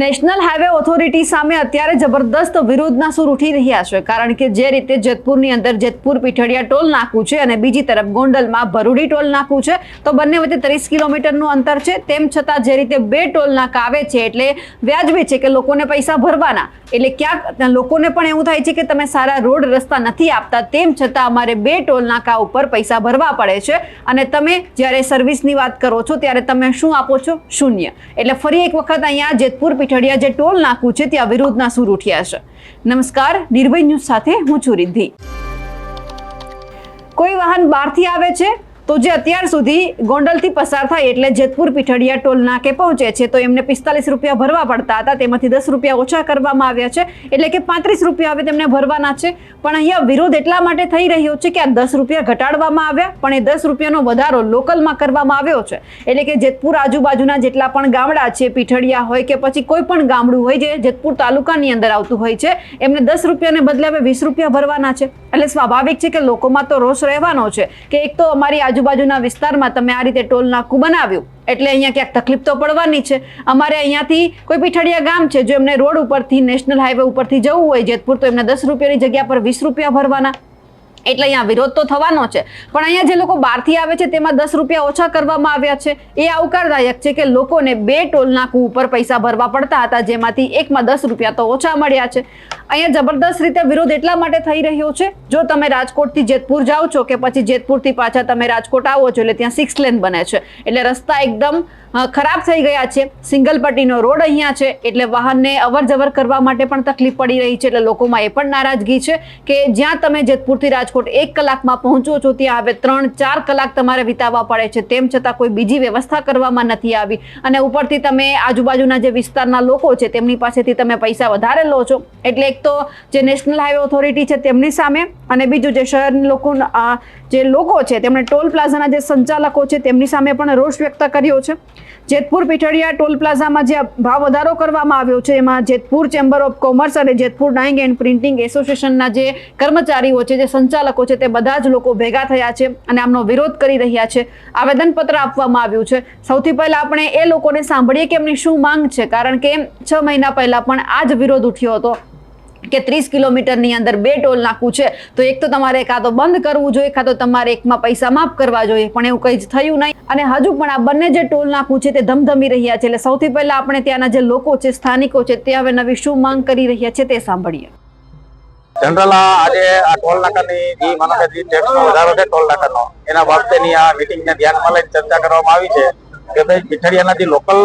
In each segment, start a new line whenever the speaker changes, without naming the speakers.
National highway authority સામે અત્યારે જબરદસ્ત વિરોધના સૂર ઉઠી રહ્યા છે. કારણ કે જે રીતે જેતપુરની અંદર જેતપુર પીઠડિયા ટોલ નાકું છે અને બીજી તરફ ગોંડલમાં ભરૂડી ટોલ નાકું છે, તો બંને વચ્ચે ત્રીસ કિલોમીટરનું અંતર છે. તેમ છતાં જે રીતે બે ટોલ નાકા આવે છે, એટલે વ્યાજબી છે કે લોકોને પૈસા ભરવાના. એટલે ક્યાંક લોકોને પણ એવું થાય છે કે તમે સારા રોડ રસ્તા નથી આપતા, તેમ છતાં અમારે બે ટોલ નાકા ઉપર પૈસા ભરવા પડે છે. અને તમે જ્યારે સર્વિસની વાત કરો છો, ત્યારે તમે શું આપો છો? શૂન્ય. એટલે ફરી એક વખત અહીંયા જેતપુર પીઠડિયા જે ટોલ નાકું છે, ત્યાં વિરોધના સૂર ઉઠ્યા છે. નમસ્કાર, નિર્ભય ન્યૂઝ સાથે હું છું રિદ્ધિ. કોઈ વાહન બહારથી આવે છે? તો જે અત્યાર સુધી ગોંડલથી પસાર થાય એટલે જેતપુર પીઠડિયા ટોલ નાકે પહોંચે છે, તો એમને પિસ્તાલીસ રૂપિયા ભરવા પડતા હતા. તેમાંથી દસ રૂપિયા ઓછા કરવામાં આવ્યા છે, એટલે કે પાંત્રીસ રૂપિયા હવે તેમને ભરવાના છે. પણ અહીંયા વિરોધ એટલા માટે થઈ રહ્યો છે કે આ દસ રૂપિયા ઘટાડવામાં આવ્યા, પણ એ દસ રૂપિયાનો વધારો લોકલમાં કરવામાં આવ્યો છે. એટલે કે જેતપુર આજુબાજુના જેટલા પણ ગામડા છે, પીઠડિયા હોય કે પછી કોઈ પણ ગામડું હોય જે જેતપુર તાલુકાની અંદર આવતું હોય છે, એમને દસ રૂપિયાને બદલે હવે વીસ રૂપિયા ભરવાના છે. એટલે સ્વાભાવિક છે કે લોકોમાં તો રોષ રહેવાનો છે કે એક તો અમારી આજુબાજુના વિસ્તારમાં તમે આ રીતે ટોલ નાકું બનાવ્યું. એટલે અહીંયા ક્યાંક તકલીફ તો પડવાની છે. અમારે અહીંયાથી કોઈ પીઠડિયા ગામ છે, જો એમને રોડ ઉપરથી, નેશનલ હાઈવે ઉપરથી જવું હોય, જેતપુર તો એમને દસ રૂપિયાની જગ્યા પર વીસ રૂપિયા ભરવાના. એટલે અહીંયા વિરોધ તો થવાનો છે. પણ અહીંયા જે લોકો બહારથી આવે છે, તેમાં દસ રૂપિયા ઓછા કરવામાં આવ્યા છે. એ આવકારદાયક છે કે લોકોને બે ટોલ નાકું ઉપર પૈસા ભરવા પડતા હતા, જેમાંથી એકમાં દસ રૂપિયા તો ઓછા મળ્યા છે. અહીંયા જબરદસ્ત રીતે વિરોધ એટલા માટે થઈ રહ્યો છે, જો તમે રાજકોટથી જેતપુર જાઓ છો કે પછી જેતપુરથી પાછા તમે રાજકોટ આવો છો, એટલે ત્યાં સિક્સ લેન બને છે. એટલે રસ્તા એકદમ ખરાબ થઈ ગયા છે. સિંગલ પટ્ટીનો રોડ અહીંયા છે. એટલે વાહનને અવર જવર કરવા માટે પણ તકલીફ પડી રહી છે. એટલે લોકોમાં એ પણ નારાજગી છે કે જ્યાં તમે જેતપુરથી રાજકોટ એક કલાકમાં પહોંચો છો, ત્યાં હવે ત્રણ, ચાર કલાક તમારે વિતાવવા પડે છે. તેમ છતાં કોઈ બીજી વ્યવસ્થા કરવામાં નથી આવી. અને ઉપરથી તમે આજુબાજુના જે વિસ્તારના લોકો છે, તેમની પાસેથી તમે પૈસા વધારે લો છો. એટલે એક તો જે નેશનલ હાઈવે ઓથોરિટી છે, તેમની સામે અને બીજું જે શહેરના લોકો જે લોકો છે, તેમણે ટોલ પ્લાઝાના જે સંચાલકો છે, તેમની સામે પણ રોષ વ્યક્ત કર્યો છે. જેતપુર પીઠડિયા ટોલ પ્લાઝામાં જે ભાવ વધારો કરવામાં આવ્યો છે, એમાં જેતપુર ચેમ્બર ઓફ કોમર્સ અને જેતપુર ડાઇંગ એન્ડ પ્રિન્ટિંગ એસોસિએશનના જે કર્મચારીઓ છે, જે સંચાલકો છે, તે બધા જ લોકો ભેગા થયા છે અને આમનો વિરોધ કરી રહ્યા છે. આવેદનપત્ર આપવામાં આવ્યું છે. સૌથી પહેલાં આપણે એ લોકોને સાંભળીએ કે એમની શું માંગ છે, કારણ કે છ મહિના પહેલાં પણ આ જ વિરોધ ઉઠ્યો હતો. કે ત્રીસ કિલોમીટરની અંદર બે ટોલ નાખવું છે, તો એક તો તમારે કાં તો બંધ કરવું જોઈએ, કાં તો તમારે એકમાં પૈસા માફ કરવા જોઈએ, પણ એવું કંઈ જ થયું નહીં. અને હજુ પણ આ બંને જે ટોલ નાખવું છે, તે ધમધમી રહ્યા છે, એટલે સૌથી પહેલા આપણે ત્યાંના જે લોકો છે, સ્થાનિકો છે, તે હવે નવી શું માંગ કરી રહ્યા છે તે સાંભળીએ.
જનરલ આજે આ ટોલ નાકાની જે માનો જે ટેક્સનો વધારો છે ટોલ નાકાનો, એના બાબતેની આ મીટિંગને ધ્યાનમાં લઈને ચર્ચા કરવામાં આવી છે કે ભાઈ પીઠડિયાના જે લોકલ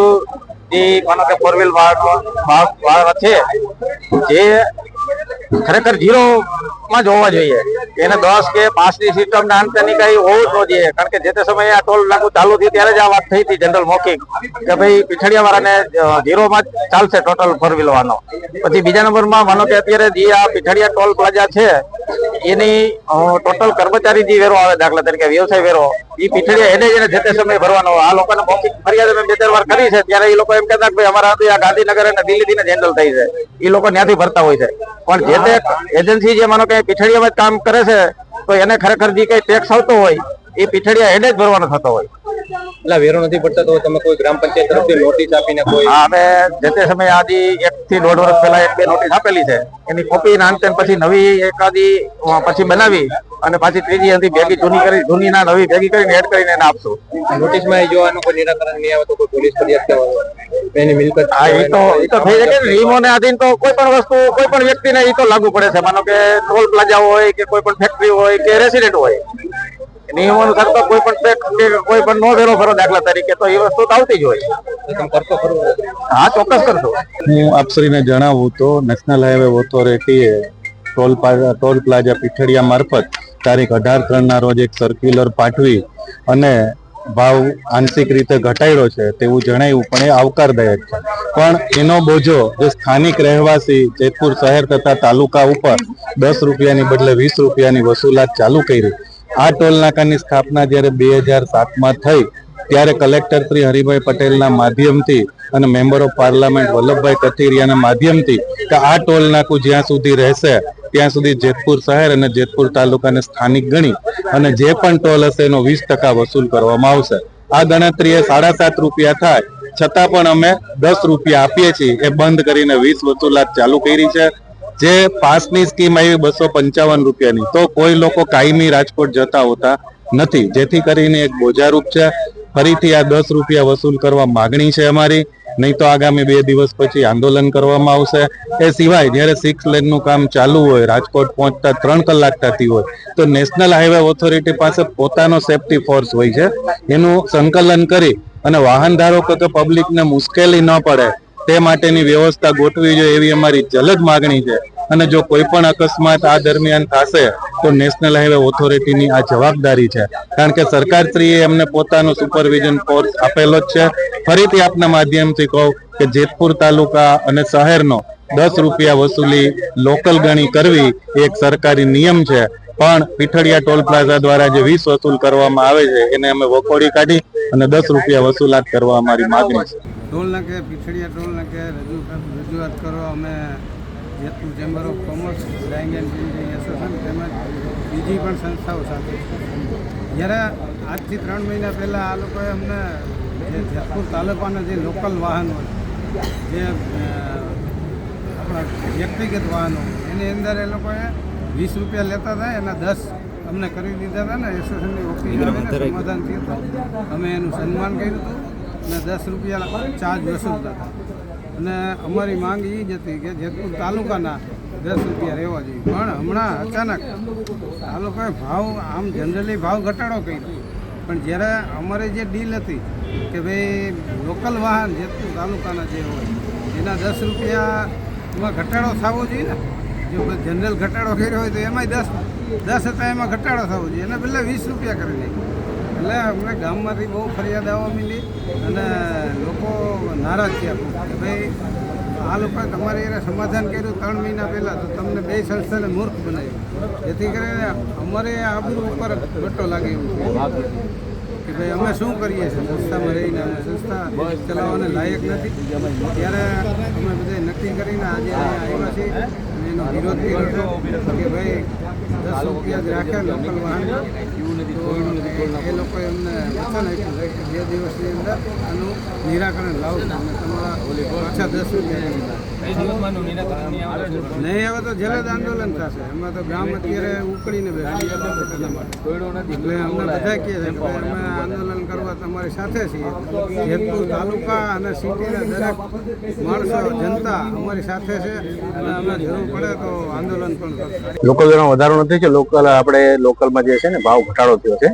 જે માનો કે ફોર વ્હીલ વાળા છે જે ખરેખર ઝીરો માં જોવા જોઈએ. એને દસ કે પાંચની સિસ્ટમ ના કઈ હોવું ન જોઈએ. કારણ કે જે તે સમયે આ ટોલ લાગુ ચાલુ થઈ ત્યારે જ આ વાત થઈ હતી જનરલ મોકિંગ કે ભાઈ પીઠડિયા વાળાને ઝીરો માં ચાલશે ટોટલ ફોર વ્હીલવાનો પછી બીજા નંબરમાં માનો કે અત્યારે જે આ પીઠડિયા ટોલ પ્લાઝા છે, એની ટોટલ કર્મચારી જે વેરો આવે દાખલા તરીકે, વ્યવસાય વેરો, એ પીઠડિયા એને જ જે તે સમયે ભરવાનો. આ લોકોને મૌખિક ફરિયાદ અમે બે ત્રણ વાર કરી છે, ત્યારે એ લોકો એમ કહેતા કે ભાઈ અમારા આ ગાંધીનગર અને દિલ્હીથી જ હેન્ડલ થઈ છે. એ લોકો ત્યાંથી ભરતા હોય છે. પણ જે તે એજન્સી જે માનો કે પીઠડિયામાં જ કામ કરે છે તો એને ખરેખર જે કંઈ ટેક્સ આવતો હોય એ પીઠડિયા એને જ ભરવાનો થતો હોય.
એટલે વેરો નથી પડતા તો તમે કોઈ ગ્રામ પંચાયત તરફથી નોટિસ આપીને કોઈ
અમે જે તે સમયે આજી એક થી દોઢ વર્ષ પહેલા એક બે નોટિસ આપેલી છે. એની કોપી નાનતેન પછી નવી એકાદી પછી બનાવી અને પાછી ત્રીજી એનાથી ભેગી જૂની કરી જૂની ના નવી ભેગી કરીને એડ કરીને એને આપશું.
નોટિસમાં જો આનું કોઈ નિરાકરણ નહીં આવે તો કોઈ પોલીસ ફરિયાદ એની મિલકત
હા એ તો એ તો થઈ શકે નિયમોને આધીન તો કોઈ પણ વસ્તુ કોઈ પણ વ્યક્તિને એ તો લાગુ પડે છે. માનો કે ટોલ પ્લાઝા હોય કે કોઈ પણ ફેક્ટરી હોય કે રેસિડેન્ટ હોય. નિયમો કરતો કોઈ પણ કે કોઈ પણ નો વેરો ફરો દાખલા તરીકે તો એ વસ્તુ તો આવતી જ હોય.
કરતો ખરું.
હા ચોક્કસ કરશું
હું આપશ્રીને જણાવું તો national highway ઓથોરિટીએ toll plaza toll plaza Pithadia મારફત તારીખ અઢાર ત્રણના રોજ એક સર્ક્યુલર પાઠવી અને ભાવ આંશિક રીતે ઘટાડ્યો છે તેવું જણાવ્યું પણ એ આવકારદાયક છે. પણ એનો બોજો જે સ્થાનિક રહેવાસી જેતપુર શહેર તથા તાલુકા ઉપર દસ રૂપિયાની બદલે વીસ રૂપિયાની વસૂલાત ચાલુ કરી આ ટોલ નાકાની સ્થાપના જ્યારે બે હજાર સાતમાં થઈ, ત્યારે કલેક્ટર શ્રી હરિભાઈ પટેલના માધ્યમથી અને મેમ્બર ઓફ પાર્લામેન્ટ વલ્લભભાઈ કથિરિયાના માધ્યમથી કે આ ટોલ નાકું જ્યાં સુધી રહેશે, ત્યાં સુધી જેતપુર શહેર અને જેતપુર તાલુકાને સ્થાનિક ગણી અને જે પણ ટોલ હશે એનો વીસ ટકા વસૂલ કરવામાં આવશે. આ ગણતરી એ સાડા સાત રૂપિયા થાય, છતાં પણ અમે દસ રૂપિયા આપીએ છીએ. એ બંધ કરીને વીસ વસૂલાત ચાલુ કરી છે. જે પાસની સ્કીમ આવી બસો પંચાવન રૂપિયાની, તો કોઈ લોકો કાયમી રાજકોટ જતા હોતા નથી. જેથી કરીને એક બોજારૂપ છે. ફરીથી આ દસ રૂપિયા વસૂલ કરવા માગણી છે અમારી. નહીં તો આગામી બે દિવસ પછી આંદોલન કરવામાં આવશે. એ સિવાય જ્યારે સિક્સ લેનનું કામ ચાલુ હોય, રાજકોટ પહોંચતા ત્રણ કલાક થતી હોય, તો નેશનલ હાઈવે ઓથોરિટી પાસે પોતાનો સેફટી ફોર્સ હોય છે. એનું સંકલન કરી અને વાહન ધારકો કે પબ્લિકને મુશ્કેલી ન પડે. તે માટેની વ્યવસ્થા ગોઠવી જોઈએ એવી અમારી જલદ માગણી છે. અને જો કોઈ પણ અકસ્માત આ દરમિયાન થશે, તો નેશનલ હાઈવે ઓથોરિટીની આ જવાબદારી છે. કારણ કે સરકારશ્રીએ એમને પોતાનો સુપરવિઝન ફોર્સ આપેલો જ છે. ફરીથી આપના માધ્યમથી કહું કે જેતપુર તાલુકા અને શહેરનો દસ રૂપિયા વસૂલી લોકલ ગણી કરવી એક સરકારી નિયમ છે. પણ પીઠડિયા ટોલ પ્લાઝા દ્વારા જે વીસ વસૂલ કરવામાં આવે છે, એને અમે વખોડી કાઢી અને દસ રૂપિયા વસૂલાત કરવા અમારી માગણી છે.
ટોલ નાકે પીછડિયા ટોલ નાકે રજૂ રજૂઆત કરવા અમે જેટલું chamber of commerce dyeing and printing association તેમજ બીજી પણ સંસ્થાઓ સાથે જ્યારે આજથી ત્રણ મહિના પહેલાં આ લોકોએ અમને જે જેતપુર તાલુકાના જે લોકલ વાહનો જે આપણા વ્યક્તિગત વાહનો એની અંદર એ લોકોએ વીસ રૂપિયા લેતા હતા એના દસ અમને કરી દીધા હતા ને એસોસિએશનની ઓફિસ આવીને સમાધાન થયું હતું. અમે એનું સન્માન કર્યું હતું અને દસ રૂપિયા ચાર્જ વસૂલતા હતા. અને અમારી માંગ એ જ હતી કે જેતપુર તાલુકાના દસ રૂપિયા રહેવા જોઈએ. પણ હમણાં અચાનક આ લોકોએ ભાવ આમ જનરલી ભાવ ઘટાડો કર્યો. પણ જ્યારે અમારી જે ડીલ હતી કે ભાઈ લોકલ વાહન જેતપુર તાલુકાના જે હોય એના દસ રૂપિયામાં ઘટાડો થવો જોઈએ ને જો જનરલ ઘટાડો કર્યો હોય તો એમાંય દસ દસ હતા, એમાં ઘટાડો થવો જોઈએ. એના પહેલાં વીસ રૂપિયા કરી નાખ્યું એટલે અમને ગામમાંથી બહુ ફરિયાદ આવવા મળી અને લોકો નારાજ થયા કે ભાઈ, આ લોકોએ તમારે એને સમાધાન કર્યું ત્રણ મહિના પહેલાં તો તમને બે સંસ્થાને મૂર્ખ બનાવ્યું. જેથી કરીને અમારે આબરૂ ઉપર ગટ્ટો લાગે એવું કે ભાઈ, અમે શું કરીએ છીએ? સંસ્થામાં રહીને અમે સંસ્થા ચલાવવાને લાયક નથી. ત્યારે અમે બધા નક્કી કરીને આજે આવ્યા છીએ. એનો વિરોધ કર્યો કે ભાઈ દસ રૂપિયા જ રાખે લોકલ વાહન. એ લોકો એમને વચન આપ્યું છે કે બે દિવસની અંદર આનું નિરાકરણ લાવશું. અને તમારા પાછા દસું નહીં હવે તો જલદ આંદોલન થશે. એમાં તો ગામ અત્યારે ઉકળીને બેઠા એટલે અમને બધા કહે છે કે અમે આંદોલન કરવા તમારી સાથે છીએ. જેટલું તાલુકા અને સિટીના દરેક માણસો જનતા અમારી સાથે છે અને અમે જરૂર પડે તો આંદોલન પણ કરશું.
લોકલ વધારો નથી કે લોકલ આપણે લોકલમાં જે છે ને ભાવ ઘટાડો થયો છે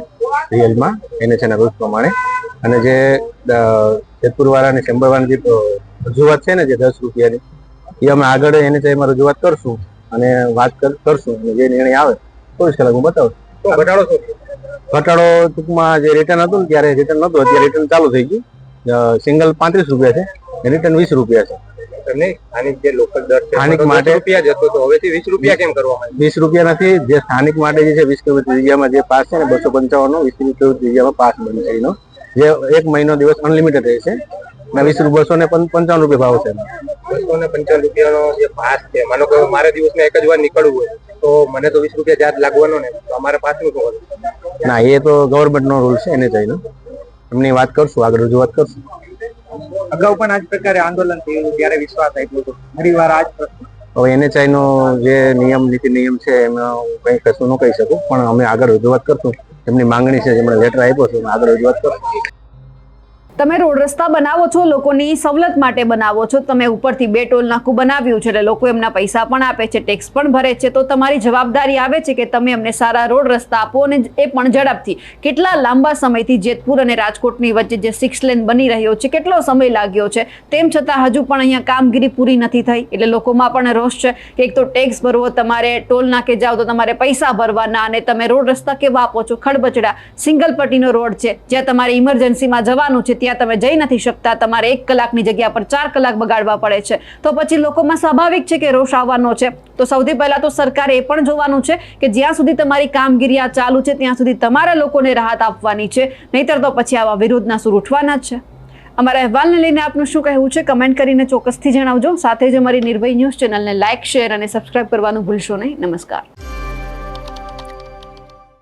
રિયલમાં એને છે ને રૂલ્સ પ્રમાણે. અને જે જેતપુરવાળા જેતપુર વાળાની જે રજૂઆત છે ને જે દસ રૂપિયાની એ અમે આગળ એને છે એમાં રજૂઆત કરશું અને વાત કરશું અને જે નિર્ણય આવે ચોવીસ કલાક હું બતાવું. ઘટાડો ઘટાડો ટૂંકમાં જે રિટર્ન હતું ને ત્યારે રિટર્ન નહોતું અત્યારે રિટર્ન ચાલુ થઈ ગયું. સિંગલ પાંત્રીસ રૂપિયા છે રિટર્ન વીસ રૂપિયા છે.
નહીં સ્થાનિક જે લોકલ દર છે
સ્થાનિક માટે-
રૂપિયા જતો તો હવેથી વીસ રૂપિયા કેમ કરવામાં
વીસ રૂપિયા નથી જે સ્થાનિક માટે જે છે વીસ કિલોમીટર જગ્યામાં જે પાસ છે ને બસો પંચાવન નો વીસ કિલોમીટર જગ્યામાં પાસ બને એનો. જે એક મહિનો દિવસ અનલિમિટેડ રહે છે. વીસ બસો ને પંચાવન રૂપિયા ભાવ છે
બસો ને પંચાવન રૂપિયાનો જે પાસ છે માનો કે મારે દિવસમાં એક જ વાર નીકળવું હોય તો મને તો વીસ રૂપિયા ચાર્જ લાગવાનો ને તો અમારે પાસનું શું
ના એ તો ગવર્મેન્ટનો રૂલ છે એને જઈને એમની વાત કરશું આગળ રજૂઆત કરશું.
અગાઉ પણ આજ પ્રકારે આંદોલન થયું, ત્યારે વિશ્વાસ આપ્યો હતો. ફરી વાર આજ
હવે એનએચઆઈ નો જે નિયમ, નીતિ નિયમ છે, એમાં કઈ કશું ન કહી શકું, પણ અમે આગળ રજૂઆત કરશું. એમની માંગણી છે, જેમણે લેટર આપ્યો છે આગળ રજૂઆત કરશું.
તમે રોડ રસ્તા બનાવો છો, લોકોની સવલત માટે બનાવો છો, તમે ઉપરથી બે ટોલ નાકું બનાવ્યું છે, એટલે લોકો એમના પૈસા પણ આપે છે ટેક્સ પણ ભરે છે, તો તમારી જવાબદારી આવે છે કે તમે અમને સારા રોડ રસ્તા આપો અને એ પણ ઝડપથી. કેટલા લાંબા સમયથી જેતપુર અને રાજકોટની વચ્ચે જે સિક્સ લેન બની રહ્યો છે, કેટલો સમય લાગ્યો છે, તેમ છતાં હજુ પણ અહીંયા કામગીરી પૂરી નથી થઈ, એટલે લોકોમાં પણ રોષ છે કે એક તો ટેક્સ ભરવો, તમારે ટોલ નાકે જાઓ તો તમારે પૈસા ભરવાના અને તમે રોડ રસ્તા કેવા આપો છો, ખડબચડા સિંગલ પટ્ટીનો રોડ છે, જ્યાં તમારે ઇમરજન્સીમાં જવાનું છે ત્યાં તમે જઈ નથી શકતા. તમારે એક કલાકની જગ્યા પર ચાર કલાક બગાડવા પડે છે. તો પછી લોકોમાં સ્વાભાવિક છે કે રોષ આવવાનો છે. તો સૌથી પહેલા તો સરકારે એ પણ જોવાનું છે કે જ્યાં સુધી તમારી કામગીરી આ ચાલુ છે, ત્યાં સુધી તમારા લોકોને રાહત આપવાની છે. નહીતર તો પછી આવા વિરોધના સુર ઉઠવાના જ છે. અમારા અહેવાલને લઈને આપનું શું કહેવું છે? કમેન્ટ કરીને ચોક્કસથી જણાવજો. સાથે જ અમારી નિર્ભય ન્યૂઝ ચેનલને લાઇક, શેર અને સબસ્ક્રાઇબ કરવાનું ભૂલશો નહીં. નમસ્કાર.